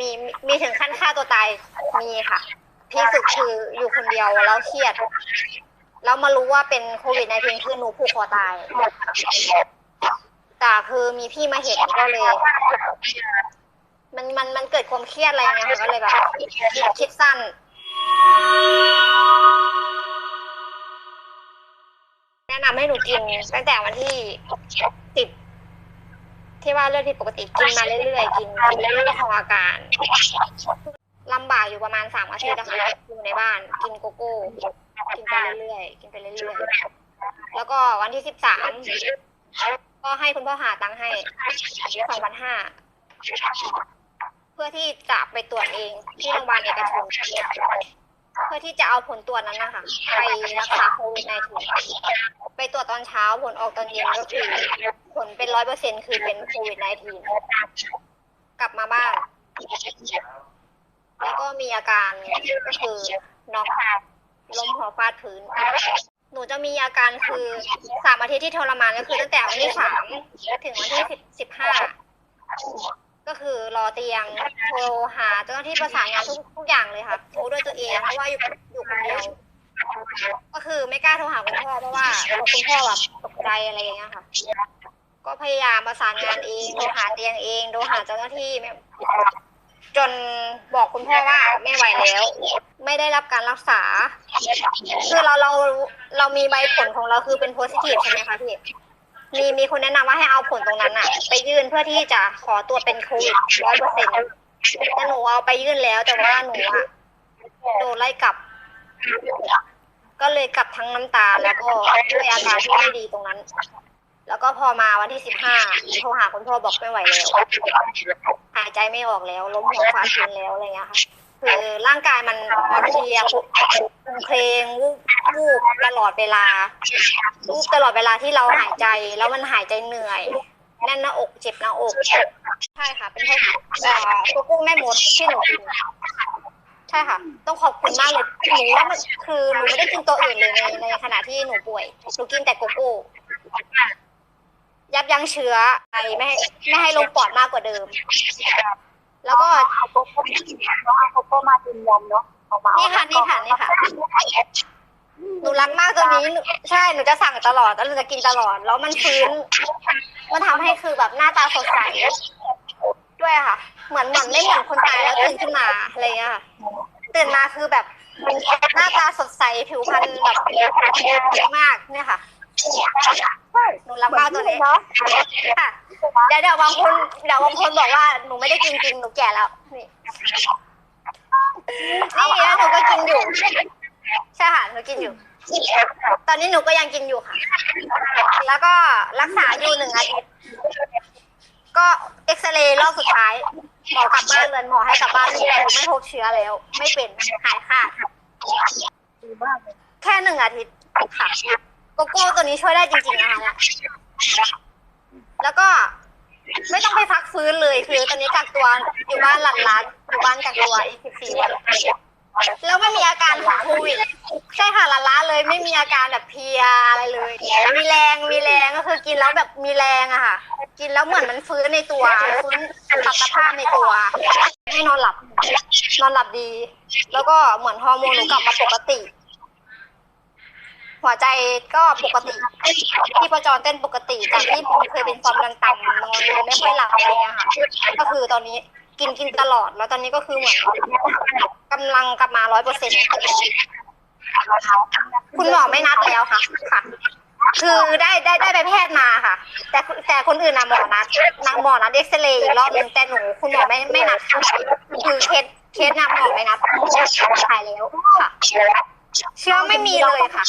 มีมีถึงขั้นฆ่าตัวตายมีค่ะ พี่สุดคืออยู่คนเดียวแล้วเครียด แล้วมารู้ว่าเป็นโควิดในทีคือหนูผูกคอตาย แต่คือมีพี่มาเห็นก็เลย มันมันมันเกิดความเครียดอะไรเงี้ยค่ะก็เลยแบบคิดสั้นแนะนำให้หนูกินตั้งแต่วันที่ ที่ว่าเลือดผิดปกติกินมาเรื่อยๆกินกินเรื่อยๆขออาการลำบากอยู่ประมาณสามอาทิตย์นะคะอยู่ในบ้านกินโกโก้ กินไปเรื่อยๆกินไปเรื่อยๆแล้วก็วันที่สิบสามก็ให้คุณพ่อหาตังค์ให้สองพันห้าเพื่อที่จะไปตรวจเองที่โรงพยาบาลเอกชน เพื่อที่จะเอาผลตรวจนั้นนะคะไปรักษาโควิดในทีไปตรวจตอนเช้าผลออกตอนเย็นก็คือผลเป็นร้อยเปอร์เซ็นคือเป็นโควิดในทีกลับมาบ้าน แล้วก็มีอาการก็คือน็อกลมหัวฟาดพื้น หนูจะมีอาการคือสามอาทิตย์ที่ทรมานก็คือตั้งแต่วันที่สามถึงวันที่สิบห้า ก็คือรอเตียงโทรหาเจ้าหน้าที่ประสานงานทุกทุกอย่างเลยค่ะโทรด้วยตัวเองเพราะว่าอยู่อยู่คนเดียวก็คือไม่กล้าโทรหาคุณพ่อเพราะว่าคุณพ่อแบบตกใจอะไรอย่างเงี้ยค่ะ ก็พยายามประสานงานเองโทรหาเตียงเองโทรหาเจ้าหน้าที่จนบอกคุณพ่อว่าไม่ไหวแล้ว ไม่ได้รับการรักษา คือเราเราเรามีใบผลของเราคือเป็นโพสิทีฟใช่ไหมคะพี่ มีมีคนแนะนำว่าให้เอาผลตรงนั้นอะไปยื่นเพื่อที่จะขอตัวจเป็นโควิดร้อยเปอร์เซ็นต์แต่หนูเอาไปยื่นแล้วแต่ว่าหนูอะโดนไล่กลับ ก็เลยกลับทั้งน้ำตาแล้วก็ด้วยอาการที่ไม่ดีตรงนั้น แล้วก็พอมาวันที่สิบห้าโทรหาคุณพ่อบอกไม่ไหวแล้วหายใจไม่ออกแล้วล้มหัวฟาดพื้นแล้วอะไรเงี้ยค่ะ คือร่างกายมันอ่อนเพลียเพลงวูบวูบตลอดเวลาวูบตลอดเวลาที่เราหายใจ แล้วมันหายใจเหนื่อยแน่นหน้าอกเจ็บหน้าอกใช่ค่ะ เป็นเพราะเอ่ตัวกุ้งแม่มดที่หนูกินใช่ค่ะ ต้องขอบคุณมากเลยหนูว่ามันคือหนูไม่ได้กินตัวอื่นเลยในในขณะที่หนูป่วยหนูกินแต่โกโก้ยับยั้งเชื้อไอไม่ให้ไม่ให้ลงปอดมากกว่าเดิม แล้วก็เอาโกโก้เอาโกโก้มากินยำเนาะเอามานี่ค่ะนี่ค่ะนี่ค่ะหนูรักมากตัวนี้หนูใช่หนูจะสั่งตลอดแล้วหนูจะกินตลอด แล้วมันฟื้นมันทำให้คือแบบหน้าตาสดใสด้วยค่ะ เหมือนเหมือนไม่เหมือนคนตายแล้วตื่นขึ้นมาอะไรเงี้ยค่ะตื่นมาคือแบบหน้าตาสดใสผิวพรรณแบบดีมากเนี่ยค่ะหนูรักมากตัวนี้เนาะค่ะ เดี๋ยวเดี๋ยวบางคนเดี๋ยวบางคนบอกว่าหนูไม่ได้กินจริงหนูแก่แล้ว นี่นี่แล้วหนูก็กินอยู่ใช่ค่ะหนูกินอยู่ ตอนนี้หนูก็ยังกินอยู่ค่ะ แล้วก็รักษาอยู่หนึ่งอาทิตย์ก็เอ็กซเรย์รอบสุดท้ายหมอกลับบ้านเลยหมอให้กลับบ้านเลยไม่พบเชื้อแล้ว ไม่เป็นหายขาดแค่หนึ่งอาทิตย์ค่ะโกโก้ตัวนี้ช่วยได้จริงๆนะคะแล้วก็ ไม่ต้องไปพักฟื้นเลยคือตอนนี้กักตัวอยู่บ้านหลังร้านอยู่บ้านกักตัวอีกสิบสี่วันแล้วไม่มีอาการของโควิดใช่ค่ะหลันล้านเลยไม่มีอาการแบบเพลียอะไรเลย มีแรงมีแรงก็คือกินแล้วแบบมีแรงอะค่ะ กินแล้วเหมือนมันฟื้นในตัวฟื้นปรับสภาพในตัวให้นอนหลับ นอนหลับดี แล้วก็เหมือนฮอร์โมนหนูกลับมาปกติ หัวใจก็ปกติที่ประจรเต้นปกติจากที่ผมเคยเป็นความดันต่ำนอนไม่ค่อยหลับอะไรเงี้ยค่ะก็คือตอนนี้กินกินตลอดแล้วตอนนี้ก็คือเหมือนกำลังกลับมาร้อยเปอร์เซ็นต์คุณหมอไม่นัดแล้วค่ะ ค่ะ คือได้ได้ได้ไปแพทย์มาค่ะ แต่แต่คนอื่นนะหมอนัดนางหมอนัดเอ็กซเรย์อีกรอบหนึงแต่หนูคุณหมอไม่ไม่นัดค่ะคือเคสเคสนะหมอไม่นัดหายแล้วค่ะ เชื้อไม่มีเลยค่ะ